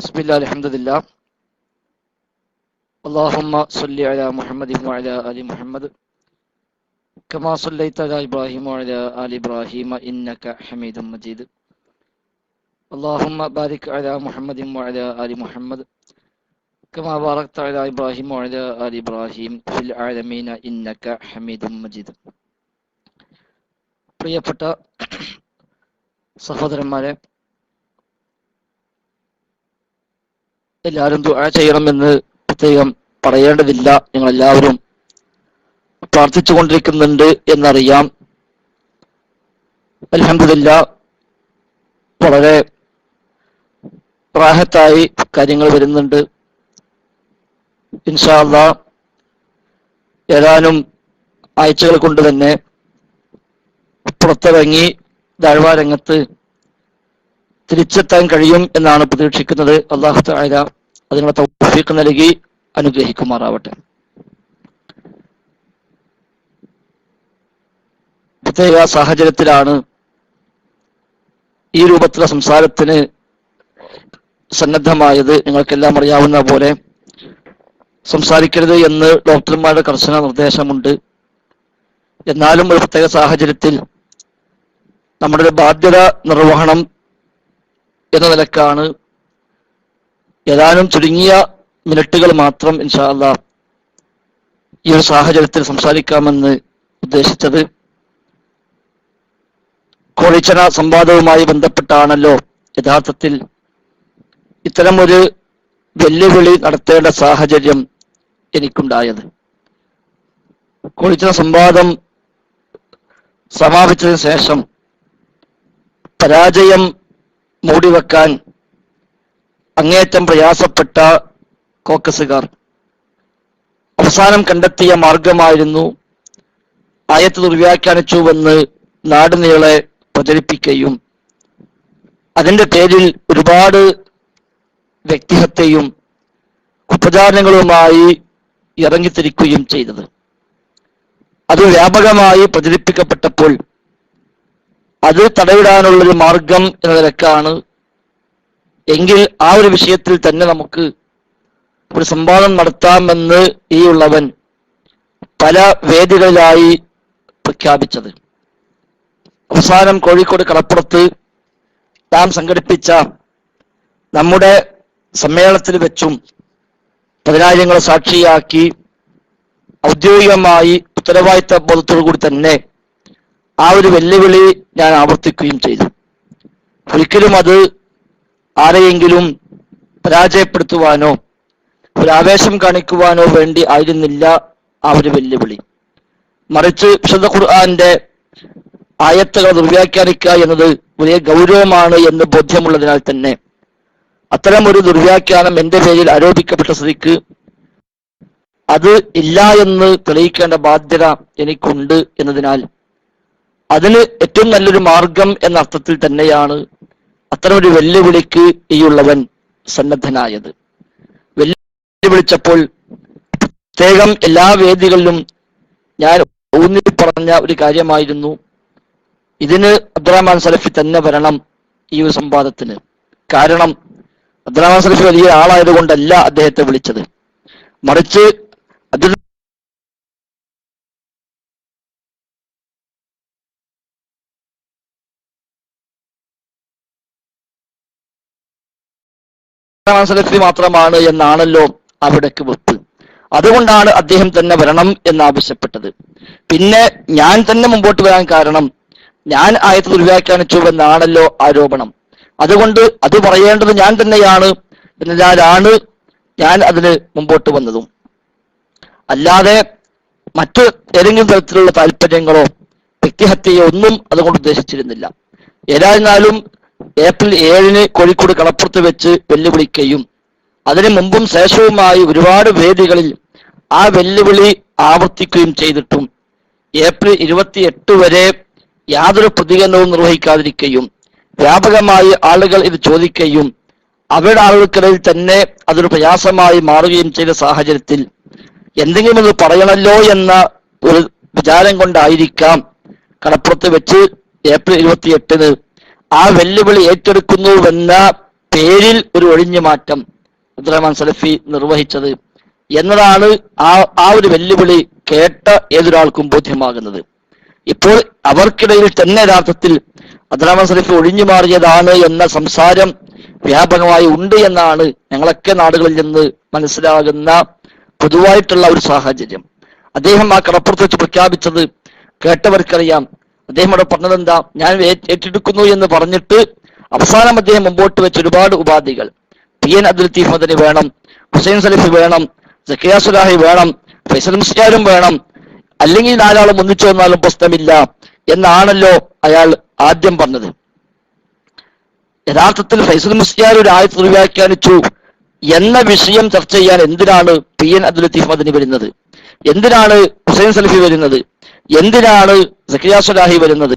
بسم الله الحمد لله اللهم صل على محمد وعلى آل محمد كما صليت على إبراهيم وعلى آل إبراهيم إنك حميد مجيد اللهم بارك على محمد وعلى آل محمد كما باركت على إبراهيم وعلى آل إبراهيم في العالمين إنك حميد مجيد പ്രിയപ്പെട്ട സഹോദരന്മാരെ എല്ലാവരും ദുആ ചെയ്യണമെന്ന് പ്രത്യേകം പറയേണ്ടതില്ല. ഞങ്ങൾ എല്ലാവരും പ്രാർത്ഥിച്ചു കൊണ്ടിരിക്കുന്നുണ്ട് എന്നറിയാം. അലഹമില്ല വളരെ പ്രാഹത്തായി കാര്യങ്ങൾ വരുന്നുണ്ട്. ഇൻഷാല്ല ഏതാനും ആഴ്ചകൾ കൊണ്ട് തന്നെ പുറത്തിറങ്ങി ദാഴ്വാരംഗത്ത് തിരിച്ചെത്താൻ കഴിയും എന്നാണ് പ്രതീക്ഷിക്കുന്നത്. അള്ളാഹു താല അതിനുള്ള തൗഫീഖ് നൽകി അനുഗ്രഹിക്കുമാറാവട്ടെ. പ്രത്യേക സാഹചര്യത്തിലാണ് ഈ രൂപത്തിലുള്ള സംസാരത്തിന് സന്നദ്ധമായത്. നിങ്ങൾക്കെല്ലാം അറിയാവുന്ന പോലെ സംസാരിക്കരുത് എന്ന് ഡോക്ടർമാരുടെ കർശന നിർദ്ദേശമുണ്ട്. എന്നാലും ഒരു പ്രത്യേക സാഹചര്യത്തിൽ നമ്മുടെ ഒരു ബാധ്യത നിർവഹണം എന്ന നിലക്കാണ് ഏതാനും ചുരുങ്ങിയ മിനിറ്റുകൾ മാത്രം ഇൻഷാല്ല ഈ ഒരു സാഹചര്യത്തിൽ സംസാരിക്കാമെന്ന് ഉദ്ദേശിച്ചത്. കോഴിച്ചന സംവാദവുമായി ബന്ധപ്പെട്ടാണല്ലോ യഥാർത്ഥത്തിൽ ഇത്തരമൊരു വെല്ലുവിളി നടത്തേണ്ട സാഹചര്യം എനിക്കുണ്ടായത്. കോഴിച്ചന സംവാദം സമാപിച്ചതിന് ശേഷം പരാജയം മൂടിവെക്കാൻ അങ്ങേറ്റം പ്രയാസപ്പെട്ട കോക്കസുകാർ. അവസാനം കണ്ടെത്തിയ മാർഗമായിരുന്നു ആയത്ത് ദുർവ്യാഖ്യാനിച്ചുവെന്ന് നാടുനീളെ പ്രചരിപ്പിക്കുകയും അതിന്റെ പേരിൽ ഒരുപാട് വ്യക്തിഹത്യയും കുപ്രചാരണങ്ങളുമായി ഇറങ്ങിത്തിരിക്കുകയും ചെയ്തത്. അത് വ്യാപകമായി പ്രചരിപ്പിക്കപ്പെട്ടപ്പോൾ അത് തടയിടാനുള്ളൊരു മാർഗം എന്ന നിലക്കാണ് എങ്കിൽ ആ ഒരു വിഷയത്തിൽ തന്നെ നമുക്ക് ഒരു സംവാദം നടത്താമെന്ന് ഈ ഉള്ളവൻ പല വേദികളിലായി പ്രഖ്യാപിച്ചത്. അവസാനം കോഴിക്കോട് കടപ്പുറത്ത് നാം സംഘടിപ്പിച്ച നമ്മുടെ സമ്മേളനത്തിൽ വെച്ചും പതിനായിരങ്ങളെ സാക്ഷിയാക്കി ഔദ്യോഗികമായി ഉത്തരവാദിത്ത ബോധത്തോടു കൂടി തന്നെ ആ ഒരു വെല്ലുവിളി ഞാൻ ആവർത്തിക്കുകയും ചെയ്തു. ഒരിക്കലും അത് ആരെയെങ്കിലും പരാജയപ്പെടുത്തുവാനോ ഒരു ആവേശം കാണിക്കുവാനോ വേണ്ടി ആയിരുന്നില്ല ആ ഒരു വെല്ലുവിളി. മറിച്ച് വിശുദ്ധ ഖുർആാന്റെ ആയത്തുകൾ ദുർവ്യാഖ്യാനിക്കുക എന്നത് വലിയ ഗൗരവമാണ് എന്ന് ബോധ്യമുള്ളതിനാൽ തന്നെ അത്തരം ഒരു ദുർവ്യാഖ്യാനം എന്റെ പേരിൽ ആരോപിക്കപ്പെട്ട സ്ഥിതിക്ക് അത് ഇല്ല എന്ന് തെളിയിക്കേണ്ട ബാധ്യത എനിക്കുണ്ട് എന്നതിനാൽ അതിന് ഏറ്റവും നല്ലൊരു മാർഗം എന്ന അർത്ഥത്തിൽ തന്നെയാണ് അത്തരം ഒരു വെല്ലുവിളിക്ക് ഈയുള്ളവൻ സന്നദ്ധനായത്. വെല്ലുവിളിച്ചപ്പോൾ പ്രത്യേകം എല്ലാ വേദികളിലും ഞാൻ ഊന്നി പറഞ്ഞ ഒരു കാര്യമായിരുന്നു. ഇതിന് അബ്ദുറഹ്മാൻ സലഫി തന്നെ വരണം ഈ ഒരു സംവാദത്തിന്. കാരണം അബ്ദുറഹ്മാൻ സലഫി വലിയ ആളായതുകൊണ്ടല്ല അദ്ദേഹത്തെ വിളിച്ചത്. മറിച്ച് അബ്ദുൽ സലഫി മാത്രമാണ് എന്നാണല്ലോ അവിടേക്ക് വെപ്പ്. അതുകൊണ്ടാണ് അദ്ദേഹം തന്നെ വരണം എന്നാവശ്യപ്പെട്ടത്. പിന്നെ ഞാൻ തന്നെ മുമ്പോട്ട് വരാൻ കാരണം ഞാൻ ആയത്ത് ദുർവ്യാഖ്യാനിച്ചു എന്നാണല്ലോ ആരോപണം. അതുകൊണ്ട് അത് പറയേണ്ടത് ഞാൻ തന്നെയാണ് എന്നതിനാലാണ് ഞാൻ അതിന് മുമ്പോട്ട് വന്നതും. അല്ലാതെ മറ്റു ഏതെങ്കിലും തരത്തിലുള്ള താല്പര്യങ്ങളോ വ്യക്തിഹത്യയോ ഒന്നും അതുകൊണ്ട് ഉദ്ദേശിച്ചിരുന്നില്ല. ഏതായിരുന്നാലും ഏപ്രിൽ ഏഴിന് കോഴിക്കോട് കളപ്പുറത്ത് വെച്ച് വെല്ലുവിളിക്കുകയും അതിനു മുമ്പും ശേഷവുമായി ഒരുപാട് വേദികളിൽ ആ വെല്ലുവിളി ആവർത്തിക്കുകയും ചെയ്തിട്ടും ഏപ്രിൽ ഇരുപത്തിയെട്ട് വരെ യാതൊരു പ്രതികരണവും നിർവഹിക്കാതിരിക്കുകയും വ്യാപകമായി ആളുകൾ ഇത് ചോദിക്കുകയും അവരുടെ ആളുകൾക്കിടയിൽ തന്നെ അതൊരു പ്രയാസമായി മാറുകയും ചെയ്ത സാഹചര്യത്തിൽ എന്തെങ്കിലും ഒന്ന് പറയണല്ലോ എന്ന ഒരു വിചാരം കൊണ്ടായിരിക്കാം കടപ്പുറത്ത് വെച്ച് ഏപ്രിൽ ഇരുപത്തിയെട്ടിന് ആ വെല്ലുവിളി ഏറ്റെടുക്കുന്നുവെന്ന പേരിൽ ഒരു ഒഴിഞ്ഞു മാറ്റം അബ്ദുറഹ്മാൻ സലഫി നിർവഹിച്ചത് എന്നതാണ് ആ ആ ഒരു വെല്ലുവിളി കേട്ട ഏതൊരാൾക്കും ബോധ്യമാകുന്നത്. ഇപ്പോൾ അവർക്കിടയിൽ തന്നെ യഥാർത്ഥത്തിൽ അബ്ദുറഹ്മാൻ സലഫി ഒഴിഞ്ഞു മാറിയതാണ് എന്ന സംസാരം വ്യാപകമായി ഉണ്ട് എന്നാണ് ഞങ്ങളൊക്കെ നാടുകളിൽ നിന്ന് മനസ്സിലാകുന്ന പൊതുവായിട്ടുള്ള ഒരു സാഹചര്യം. അദ്ദേഹം ആ കടപ്പുറത്ത് വെച്ച് പ്രഖ്യാപിച്ചത് കേട്ടവർക്കറിയാം. അദ്ദേഹം അവിടെ പറഞ്ഞത് എന്താ ഞാൻ ഏറ്റെടുക്കുന്നു എന്ന് പറഞ്ഞിട്ട് അവസാനം അദ്ദേഹം മുമ്പോട്ട് വെച്ച ഒരുപാട് ഉപാധികൾ. പി എൻ അബ്ദുൽ ലത്തീഫ് വേണം ഹുസൈൻ സലഫി വേണം സക്കിയ സുലാഹി വേണം ഫൈസൽ മുസ്ലിയാരും വേണം. അല്ലെങ്കിൽ നാലാളും ഒന്നിച്ചു വന്നാലും പ്രശ്നമില്ല എന്നാണല്ലോ അയാൾ ആദ്യം പറഞ്ഞത്. യഥാർത്ഥത്തിൽ ഫൈസൽ മുസ്ലിയാർ ഒരു ആയത്ത് വ്യാഖ്യാനിച്ചു എന്ന വിഷയം ചർച്ച ചെയ്യാൻ എന്തിനാണ് പി എൻ അബ്ദുൽ ലത്തീഫ് വരുന്നത്? എന്തിനാണ് ഹുസൈൻ സലിഫി വരുന്നത്? എന്തിനാണ് സക്കിയ വരുന്നത്?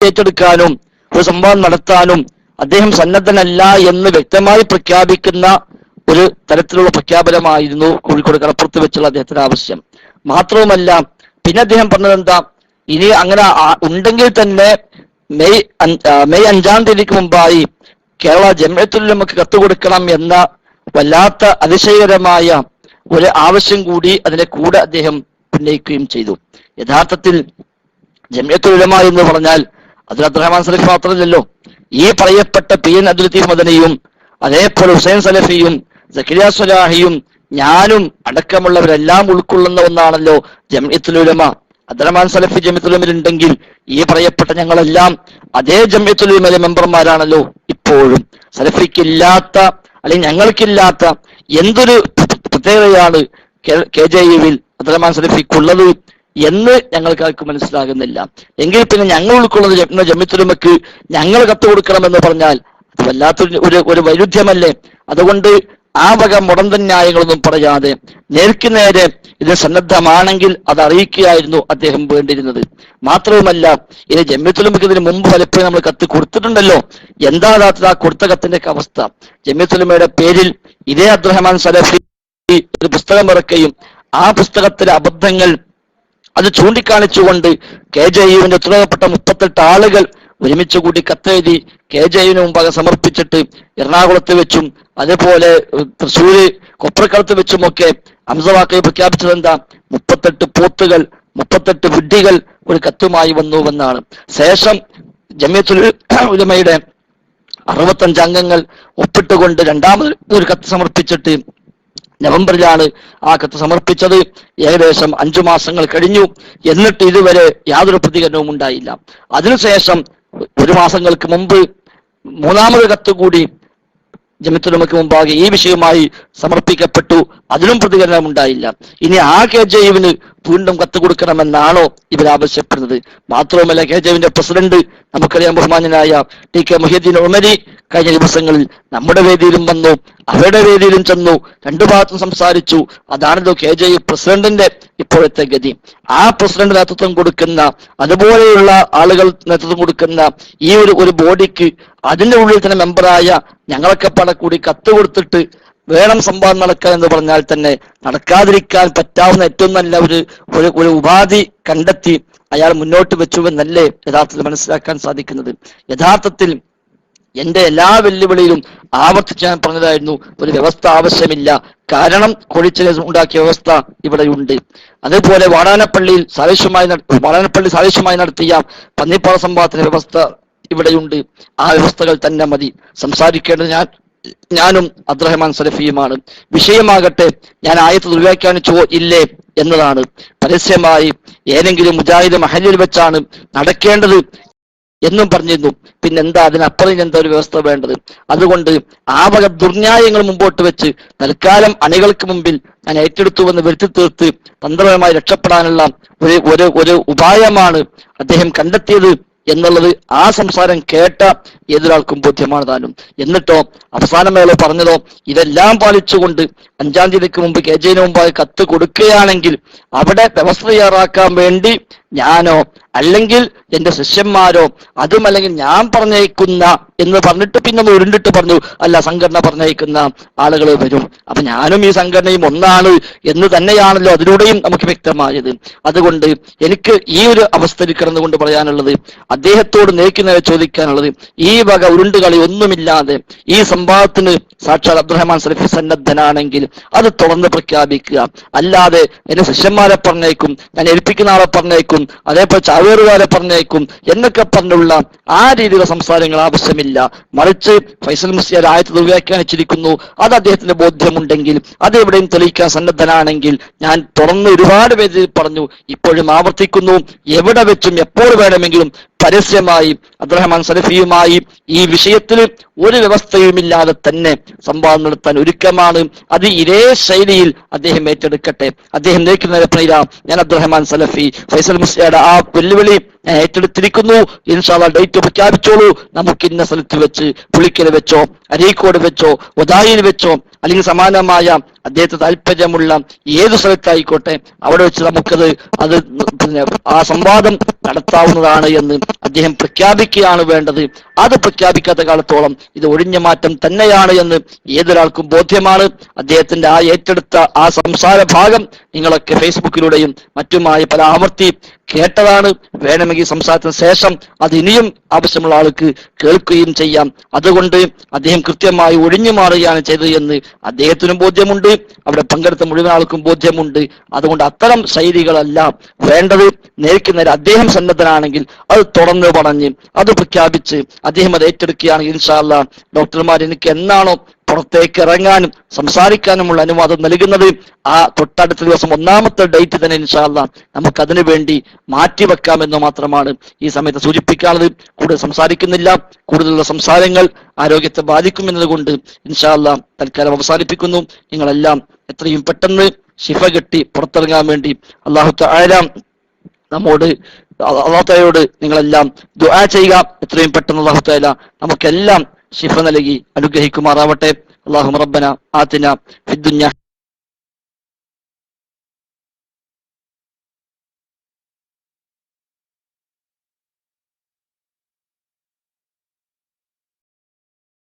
ഏറ്റെടുക്കാനും ഒരു സംഭവം നടത്താനും അദ്ദേഹം സന്നദ്ധനല്ല എന്ന് വ്യക്തമായി പ്രഖ്യാപിക്കുന്ന ഒരു തരത്തിലുള്ള പ്രഖ്യാപനമായിരുന്നു കോഴിക്കോട് കടപ്പുറത്ത് വെച്ചുള്ള അദ്ദേഹത്തിന്റെ ആവശ്യം. മാത്രവുമല്ല പിന്നെ അദ്ദേഹം പറഞ്ഞത് എന്താ ഇനി അങ്ങനെ ഉണ്ടെങ്കിൽ തന്നെ മെയ് മെയ് അഞ്ചാം തീയതിക്ക് മുമ്പായി കേരള ജമയത്തുലമക്ക് കത്ത് കൊടുക്കണം എന്ന വല്ലാത്ത അതിശയകരമായ ഒരു ആവശ്യം കൂടി അതിനെ കൂടെ അദ്ദേഹം ഉന്നയിക്കുകയും ചെയ്തു. യഥാർത്ഥത്തിൽ ജമ്യത്തുലമ എന്ന് പറഞ്ഞാൽ അതിൽ അബ്ദുറഹ്മാൻ സലഫി മാത്രമല്ലല്ലോ. ഈ പറയപ്പെട്ട പി എൻ അബ്ദുൽ ലത്തീഫ് അതേപോലെ ഹുസൈൻ സലഫിയും സക്കരിയ സുലാഹിയും ഞാനും അടക്കമുള്ളവരെല്ലാം ഉൾക്കൊള്ളുന്ന ഒന്നാണല്ലോ ജമ്യത്തുലമ അബ്ദുറഹ്മാൻ സലഫി ജമ്യത്തുലമിലുണ്ടെങ്കിൽ ഈ പറയപ്പെട്ട ഞങ്ങളെല്ലാം അതേ ജമിയത്തുൽ ഉലമയിലെ മെമ്പർമാരാണല്ലോ ഇപ്പോഴും. സലഫിക്കില്ലാത്ത അല്ലെങ്കിൽ ഞങ്ങൾക്കില്ലാത്ത എന്തൊരു പ്രത്യേകതയാണ് കെ- ജെ യുവിൽ അബ്ദുറഹ്മാൻ സലഫിക്കുള്ളത് എന്ന് ഞങ്ങൾക്ക് ആർക്കും മനസ്സിലാകുന്നില്ല. എങ്കിൽ പിന്നെ ഞങ്ങൾ ഉൾക്കൊള്ളുന്ന ജമിത്തുരുമക്ക് ഞങ്ങൾ കത്ത് കൊടുക്കണമെന്ന് പറഞ്ഞാൽ അത് വല്ലാത്തൊരു ഒരു ഒരു വൈരുദ്ധ്യമല്ലേ? അതുകൊണ്ട് ആ വക മുടന്തൻ ന്യായങ്ങളൊന്നും പറയാതെ നേർക്ക് നേരെ ഇത് സന്നദ്ധമാണെങ്കിൽ അത് അറിയിക്കുകയായിരുന്നു അദ്ദേഹം വേണ്ടിയിരുന്നത്. മാത്രവുമല്ല ഇത് ജമ്യത്തുലമക്ക് ഇതിന് മുമ്പ് പലപ്പോഴും നമ്മൾ കത്ത് കൊടുത്തിട്ടുണ്ടല്ലോ. എന്താ ആ കൊടുത്ത കത്തിന്റെ അവസ്ഥ. ജമ്യത്തുലമയുടെ പേരിൽ ഇതേ അബ്ദുറഹ്മാൻ സലഫി ഒരു പുസ്തകം ഇറക്കുകയും ആ പുസ്തകത്തിലെ അബദ്ധങ്ങൾ അത് ചൂണ്ടിക്കാണിച്ചുകൊണ്ട് കെ ജെ യുവിന്റെ ഉത്തരവപ്പെട്ട മുപ്പത്തെട്ട് ആളുകൾ ഒരുമിച്ച് കൂടി കത്തെഴുതി കെ ജെ യുവിന് മുമ്പാകെ സമർപ്പിച്ചിട്ട് എറണാകുളത്ത് വെച്ചും അതേപോലെ തൃശ്ശൂര് വെച്ചും വെച്ചുമൊക്കെ അംസവാക്കയെ പ്രഖ്യാപിച്ചത് എന്താ മുപ്പത്തെട്ട് പോത്തുകൾ മുപ്പത്തെട്ട് ബുദ്ധികൾ ഒരു കത്തുമായി വന്നുവെന്നാണ് ശേഷം ജമിയത്തുൽ ഉലമയുടെ അറുപത്തഞ്ച് അംഗങ്ങൾ ഒപ്പിട്ടുകൊണ്ട് രണ്ടാമത് ഒരു കത്ത് സമർപ്പിച്ചിട്ട് നവംബറിലാണ് ആ കത്ത് സമർപ്പിച്ചത്. ഏകദേശം അഞ്ചു മാസങ്ങൾ കഴിഞ്ഞു. എന്നിട്ട് ഇതുവരെ യാതൊരു പ്രതികരണവും ഉണ്ടായില്ല. അതിനുശേഷം ഒരു മാസങ്ങൾക്ക് മുമ്പ് മൂന്നാമത് കത്ത് കൂടി ജമിത്തുലമയ്ക്ക് മുമ്പാകെ ഈ വിഷയവുമായി സമർപ്പിക്കപ്പെട്ടു. അതിനും പ്രതികരണം ഉണ്ടായില്ല ഇനി ആ കെ ജെയുവിന് വീണ്ടും കത്ത് കൊടുക്കണമെന്നാണോ ഇവർ ആവശ്യപ്പെടുന്നത്? മാത്രവുമല്ല കെ ജെയുവിന്റെ പ്രസിഡന്റ് നമുക്കറിയാം ബഹുമാനനായ ടി കെ മൊഹീദ്ദീൻ ഉമരി കഴിഞ്ഞ ദിവസങ്ങളിൽ നമ്മുടെ വേദിയിലും വന്നു അവരുടെ വേദിയിലും ചെന്നു രണ്ടു ഭാഗത്തും സംസാരിച്ചു. അതാണല്ലോ കെ ജെ പ്രസിഡന്റിന്റെ ഇപ്പോഴത്തെ ഗതി. ആ പ്രസിഡന്റ് നേതൃത്വം കൊടുക്കുന്ന അതുപോലെയുള്ള ആളുകൾ നേതൃത്വം കൊടുക്കുന്ന ഈ ഒരു ഒരു ബോഡിക്ക് അതിന്റെ ഉള്ളിൽ തന്നെ മെമ്പറായ ഞങ്ങളൊക്കെ പടക്കൂടി കൂടി കത്ത് കൊടുത്തിട്ട് വേണം സംവാദം നടക്കാൻ എന്ന് പറഞ്ഞാൽ തന്നെ നടക്കാതിരിക്കാൻ പറ്റാവുന്ന ഏറ്റവും നല്ല ഒരു ഒരു ഉപാധി കണ്ടെത്തി അയാൾ മുന്നോട്ട് വെച്ചുവെന്നല്ലേ യഥാർത്ഥത്തിൽ മനസ്സിലാക്കാൻ സാധിക്കുന്നത്. യഥാർത്ഥത്തിൽ എന്റെ എല്ലാ വെല്ലുവിളിയിലും ആവർത്തിച്ച് ഞാൻ പറഞ്ഞതായിരുന്നു ഒരു വ്യവസ്ഥ ആവശ്യമില്ല. കാരണം കൊഴിച്ചിൽ ഉണ്ടാക്കിയ വ്യവസ്ഥ ഇവിടെയുണ്ട്. അതേപോലെ വാടാനപ്പള്ളിയിൽ സാവശ്യമായി നട- വാടാനപ്പള്ളി സാവശ്യമായി നടത്തിയ പന്നിപ്പാറ സംഭവത്തിന്റെ വ്യവസ്ഥ ഇവിടെയുണ്ട്. ആ വ്യവസ്ഥകൾ തന്നെ മതി. സംസാരിക്കേണ്ടത് ഞാൻ ഞാനും അബ്ദുറഹ്മാൻ സലഫിയുമാണ്. വിഷയമാകട്ടെ ഞാൻ ആയത്ത് ദുർവ്യാഖ്യാനിച്ചോ ഇല്ലേ എന്നതാണ്. പരസ്യമായി ഏതെങ്കിലും മുജാഹിദ് മഹലിൽ വെച്ചാണ് നടക്കേണ്ടത് എന്നും പറഞ്ഞിരുന്നു. പിന്നെന്താ അതിനപ്പുറം എന്താ ഒരു വ്യവസ്ഥ വേണ്ടത്? അതുകൊണ്ട് ആ വക ദുർന്യായങ്ങൾ മുമ്പോട്ട് വെച്ച് തൽക്കാലം അണികൾക്ക് മുമ്പിൽ ഞാൻ ഏറ്റെടുത്തുവെന്ന് വരുത്തി തീർത്ത് തന്ത്രപരമായി രക്ഷപ്പെടാനുള്ള ഒരു ഒരു ഉപായമാണ് അദ്ദേഹം കണ്ടെത്തിയത്. എന്നുള്ളത് ആ സംസാരം കേട്ട ഏതൊരാൾക്കും ബോധ്യമാണ് താനും എന്നിട്ടോ അവസാനം അയാൾ പറഞ്ഞതോ ഇതെല്ലാം പാലിച്ചുകൊണ്ട് അഞ്ചാം തീയതിക്ക് മുമ്പ് കെ ജെന് മുമ്പായി കത്ത് കൊടുക്കുകയാണെങ്കിൽ അവിടെ വ്യവസ്ഥ തയ്യാറാക്കാൻ വേണ്ടി ഞാനോ അല്ലെങ്കിൽ എന്റെ ശിഷ്യന്മാരോ അതുമല്ലെങ്കിൽ ഞാൻ പറഞ്ഞേക്കുന്ന എന്ന് പറഞ്ഞിട്ട് പിന്നെ ഒന്ന് ഉരുണ്ടിട്ട് പറഞ്ഞു അല്ല സംഘടന പറഞ്ഞേക്കുന്ന ആളുകൾ വരും. അപ്പൊ ഞാനും ഈ സംഘടനയും ഒന്നാണ് എന്ന് തന്നെയാണല്ലോ അതിലൂടെയും നമുക്ക് വ്യക്തമായത്. അതുകൊണ്ട് എനിക്ക് ഈ ഒരു അവസ്ഥയിൽ കിടന്നുകൊണ്ട് പറയാനുള്ളത് അദ്ദേഹത്തോട് നേക്കുന്നവരെ ചോദിക്കാനുള്ളത് ഈ വക ഉരുണ്ടുകളി ഒന്നുമില്ലാതെ ഈ സംഭവത്തിന് സാക്ഷാൽ അബ്ദുറഹ്മാൻ സലഫി സന്നദ്ധനാണെങ്കിൽ അത് തുറന്ന് പ്രഖ്യാപിക്കുക. അല്ലാതെ എന്റെ ശിഷ്യന്മാരെ പറഞ്ഞേക്കും ഞാൻ ഏൽപ്പിക്കുന്ന ആളെ പറഞ്ഞേക്കും അതേപോലെ ചാവേറുകാരെ പറഞ്ഞേക്കും എന്നൊക്കെ പറഞ്ഞുള്ള ആ രീതിയിലുള്ള സംസാരങ്ങൾ ആവശ്യമില്ല. മറിച്ച് ഫൈസൽ മുസ്ലിയാർ ആയത്ത് ദുർവ്യാഖ്യാനിച്ചിരിക്കുന്നു അത് അദ്ദേഹത്തിന്റെ ബോധ്യമുണ്ടെങ്കിൽ അത് എവിടെയും തെളിയിക്കാൻ സന്നദ്ധനാണെങ്കിൽ ഞാൻ തുറന്ന് ഒരുപാട് പേര് പറഞ്ഞു ഇപ്പോഴും ആവർത്തിക്കുന്നു. എവിടെ വെച്ചും എപ്പോൾ വേണമെങ്കിലും പരസ്യമായി അബ്ദുറഹ്മാൻ സലഫിയുമായി ഈ വിഷയത്തിൽ ഒരു വ്യവസ്ഥയുമില്ലാതെ തന്നെ സംവാദം നടത്താൻ ഒരുക്കമാണ്. അത് ഇതേ ശൈലിയിൽ അദ്ദേഹം ഏറ്റെടുക്കട്ടെ. അദ്ദേഹം നയിക്കുന്ന ഞാൻ അബ്ദുറഹ്മാൻ സലഫി. ഫൈസൽ മുസ്ലിയുടെ ആ വെല്ലുവിളി ഏറ്റെടുത്തിരിക്കുന്നു. ഇൻഷാല്ല ഡേറ്റ് പ്രഖ്യാപിച്ചോളൂ. നമുക്ക് ഇന്ന സ്ഥലത്ത് വെച്ച് പുളിക്കൽ വെച്ചോ അരീക്കോട് വെച്ചോ ഒതായിൽ വെച്ചോ അല്ലെങ്കിൽ സമാനമായ അദ്ദേഹത്തെ താല്പര്യമുള്ള ഏത് സ്ഥലത്തായിക്കോട്ടെ അവിടെ വെച്ച് നമുക്കത് അത് പിന്നെ ആ സംവാദം നടത്താവുന്നതാണ് എന്ന് അദ്ദേഹം പ്രഖ്യാപിക്കുകയാണ് വേണ്ടത്. അത് പ്രഖ്യാപിക്കാത്ത കാലത്തോളം ഇത് ഒഴിഞ്ഞ മാറ്റം തന്നെയാണ് എന്ന് ഏതൊരാൾക്കും ബോധ്യമാണ്. അദ്ദേഹത്തിന്റെ ആ ഏറ്റെടുത്ത ആ സംസാര ഭാഗം നിങ്ങളൊക്കെ ഫേസ്ബുക്കിലൂടെയും മറ്റുമായി പല ആവർത്തി കേട്ടതാണ് വേണമെങ്കിൽ സംസാരത്തിന് ശേഷം അത് ഇനിയും ആവശ്യമുള്ള ആൾക്ക് കേൾക്കുകയും ചെയ്യാം. അതുകൊണ്ട് അദ്ദേഹം കൃത്യമായി ഒഴിഞ്ഞു മാറുകയാണ് ചെയ്തത് എന്ന് അദ്ദേഹത്തിനും ബോധ്യമുണ്ട്. അവിടെ പങ്കെടുത്ത മുഴുവൻ ആൾക്കും ബോധ്യമുണ്ട്. അതുകൊണ്ട് അത്തരം ശൈലികളല്ല വേണ്ടത്. നേരിക്കുന്നതിന് അദ്ദേഹം സന്നദ്ധനാണെങ്കിൽ അത് തുറന്നു പറഞ്ഞ് അത് പ്രഖ്യാപിച്ച് അദ്ദേഹം അത് ഏറ്റെടുക്കുകയാണെങ്കിൽ ഇൻഷാല്ല ഡോക്ടർമാർ എനിക്ക് എന്നാണോ പുറത്തേക്ക് ഇറങ്ങാനും സംസാരിക്കാനുമുള്ള അനുവാദം നൽകുന്നത് ആ തൊട്ടടുത്ത ദിവസം ഒന്നാമത്തെ ഡേറ്റ് തന്നെ ഇൻഷാല്ല നമുക്ക് അതിനു വേണ്ടി മാറ്റിവെക്കാമെന്ന് മാത്രമാണ് ഈ സമയത്ത് സൂചിപ്പിക്കാനുള്ളത്. കൂടുതൽ സംസാരിക്കുന്നില്ല. കൂടുതലുള്ള സംസാരങ്ങൾ ആരോഗ്യത്തെ ബാധിക്കുമെന്നതുകൊണ്ട് ഇൻഷാല്ല തൽക്കാലം അവസാനിപ്പിക്കുന്നു. നിങ്ങളെല്ലാം എത്രയും പെട്ടെന്ന് ശിഫ കെട്ടി പുറത്തിറങ്ങാൻ വേണ്ടി അള്ളാഹു തായാലും നമ്മോട് അള്ളാഹുത്തായോട് നിങ്ങളെല്ലാം ദുആ ചെയ്യുക. എത്രയും പെട്ടെന്ന് അള്ളാഹുത്തായ നമുക്കെല്ലാം ശിഫ നൽകി അനുഗ്രഹിക്കുമാറാവട്ടെ. അള്ളാഹു റബ്ബന ആത്തിന ഫിദ്ദുന്യ